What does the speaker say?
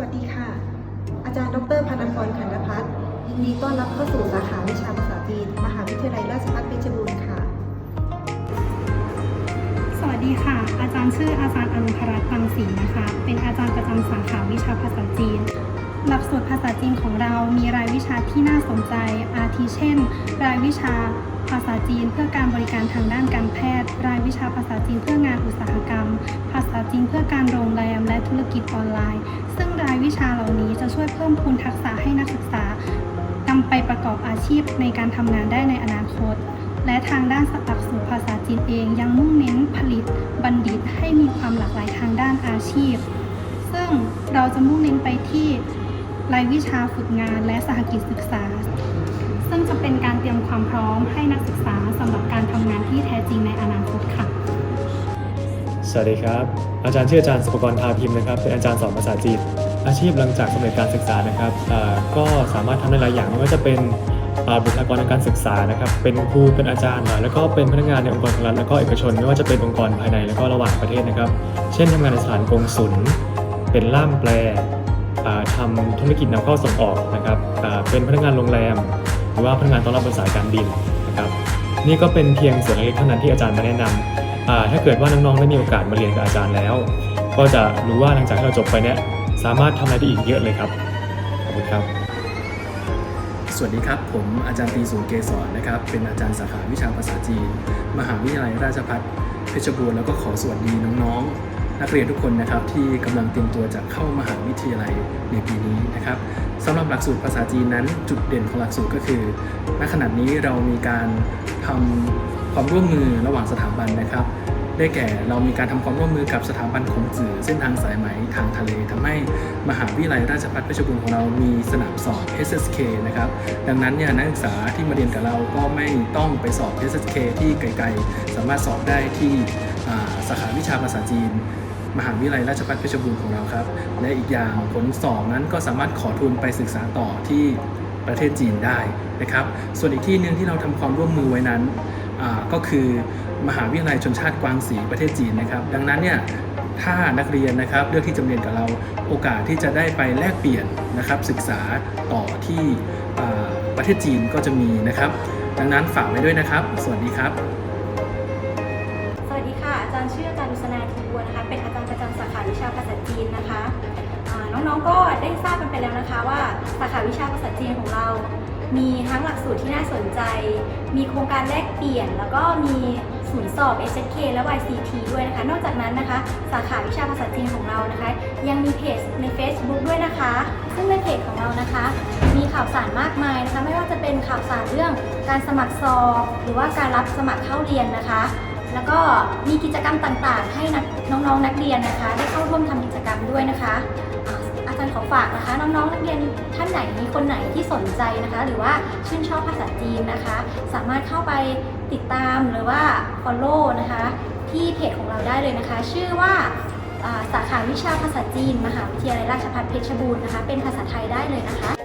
วัสดีค่ะ อาจารย์ ดรพันธ์พรขันธพัฒน์ยินดีต้อนรับเข้าสู่สาขาวิชาภาษาจีน มหาวิทยาลัยราชภัฏเพชรบูรณ์ค่ะ สวัสดีค่ะ อาจารย์ชื่ออาจารย์อนุพรัตน์ตังศรีนะคะ เป็นอาจารย์ประจำสาขาวิชาภาษาจีน หลักสูตรภาษาจีนของเรามีรายวิชาที่น่าสนใจ อาทิเช่น รายวิชาภาษาจีนเพื่อการบริการทางด้านการแพทย์ รายวิชาภาษาจีนเพื่องานอุตสาหกรรม ภาษาจีนเพื่อการโรงแรมและธุรกิจออนไลน์ วิชาเหล่านี้จะช่วยเพิ่มพูนทักษะให้นักศึกษานำไปประกอบอาชีพในการทำงานได้ในอนาคต และทางด้านหลักสูตรภาษาจีนเองยังมุ่งเน้นผลิตบัณฑิตให้มีความหลากหลายทางด้านอาชีพ ซึ่งเราจะมุ่งเน้นไปที่รายวิชาฝึกงานและสหกิจศึกษา ซึ่งจะเป็นการเตรียมความพร้อมให้นักศึกษาสำหรับการทำงานที่แท้จริงในอนาคตค่ะ สวัสดีครับ อาจารย์ชื่ออาจารย์สุภกรพาพิมพ์นะครับ เป็นอาจารย์สอนภาษาจีน อาชีพหลังจากสำเร็จการศึกษานะครับก็สามารถทำได้หลายอย่างไม่ว่าจะเป็นบุคลากรทางการศึกษานะครับเป็นครูเป็นอาจารย์ แล้วก็เป็นพนักงานในองค์กรของรัฐแล้วก็เอกชน ไม่ว่าจะเป็นองค์กรภายในแล้วก็ระหว่างประเทศนะครับ เช่นทำงานในสถานกงสุลเป็นล่ามแปลอ่าทำธุรกิจนำเข้าส่งออกนะครับเป็นพนักงานโรงแรม หรือว่าพนักงานต้อนรับบนสายการบินนะครับนี่ก็เป็นเพียงส่วนเล็กๆเท่านั้นที่อาจารย์มาแนะนำอ่าถ้าเกิดว่าน้องๆได้มีโอกาสมาเรียนกับอาจารย์แล้ว ก็จะรู้ว่าหลังจากที่เราจบไปเนี่ย สามารถทำอะไรได้อีกเยอะเลยครับขอบคุณครับ สวัสดีครับ ผมอาจารย์ตีสูงเกษรนะครับ เป็นอาจารย์สาขาวิชาภาษาจีน มหาวิทยาลัยราชภัฏเพชรบูรณ์แล้วก็ขอสวัสดีน้องๆ นักเรียนทุกคนนะครับที่กำลังเตรียมตัวจะเข้ามหาวิทยาลัยในปีนี้นะครับสำหรับหลักสูตรภาษาจีนนั้น จุดเด่นของหลักสูตรก็คือณขณะนี้เรามีการทำความร่วมมือระหว่างสถาบันนะครับ ได้แก่เรามีการทำความร่วมมือกับสถาบันขงจื่อเส้นทางสายไหมทางทะเลทำให้มหาวิทยาลัยราชภัฏเพชรบูรณ์ของเรามีสนามสอบ SSK นะครับดังนั้นเนี่ยนักศึกษาที่มาเรียนกับเราก็ไม่ต้องไปสอบ SSK ที่ไกลๆ สามารถสอบได้ที่อ่าสาขาวิชาภาษาจีน มหาวิทยาลัยราชภัฏเพชรบูรณ์ของเราครับ และอีกอย่างผลสอบนั้นก็สามารถขอทุนไปศึกษาต่อที่ประเทศจีนได้นะครับ ส่วนอีกที่หนึ่งที่เราทำความร่วมมือไว้นั้นก็คือ มหาวิทยาลัยชนชาติกวางสีประเทศจีนนะครับ ดังนั้นเนี่ยถ้านักเรียนนะครับเลือกที่จะเรียนกับเราโอกาสที่จะได้ไปแลกเปลี่ยนนะครับศึกษาต่อที่ประเทศจีนก็จะมีนะครับ ดังนั้นฝากไว้ด้วยนะครับ สวัสดีครับ สวัสดีค่ะ อาจารย์ชื่ออาจารย์ดุษนาทีบัวนะคะ เป็นอาจารย์ประจำสาขาวิชาภาษาจีนนะคะน้องๆก็ได้ทราบกันไปแล้วนะคะว่าสาขาวิชาภาษาจีนของเรา มีทั้งหลักสูตรที่น่าสนใจ มีโครงการแลกเปลี่ยนแล้วก็มี ศูนย์สอบ SHK และ YCT ด้วยนะคะ นอกจากนั้นนะคะ สาขาวิชาภาษาจีนของเรานะคะ ยังมีเพจใน Facebook ด้วยนะคะ ซึ่งในเพจของเรานะคะ มีข่าวสารมากมายนะคะ ไม่ว่าจะเป็นข่าวสารเรื่องการสมัครสอบ หรือว่าการรับสมัครเข้าเรียนนะคะ แล้วก็มีกิจกรรมต่างๆ ให้น้องๆนักเรียนนะคะ ได้เข้าร่วมทำกิจกรรมด้วยนะคะ จารย์ขอฝากนะคะ น้องๆนักเรียนท่านไหนมีคนไหนที่สนใจนะคะ หรือว่าชื่นชอบภาษาจีนนะคะ สามารถเข้าไปติดตามหรือว่า follow นะคะ ที่เพจของเราได้เลยนะคะ ชื่อว่าอ่าสาขาวิชาภาษาจีน มหาวิทยาลัยราชภัฏเพชรบูรณ์นะคะ เป็นภาษาไทยได้เลยนะคะ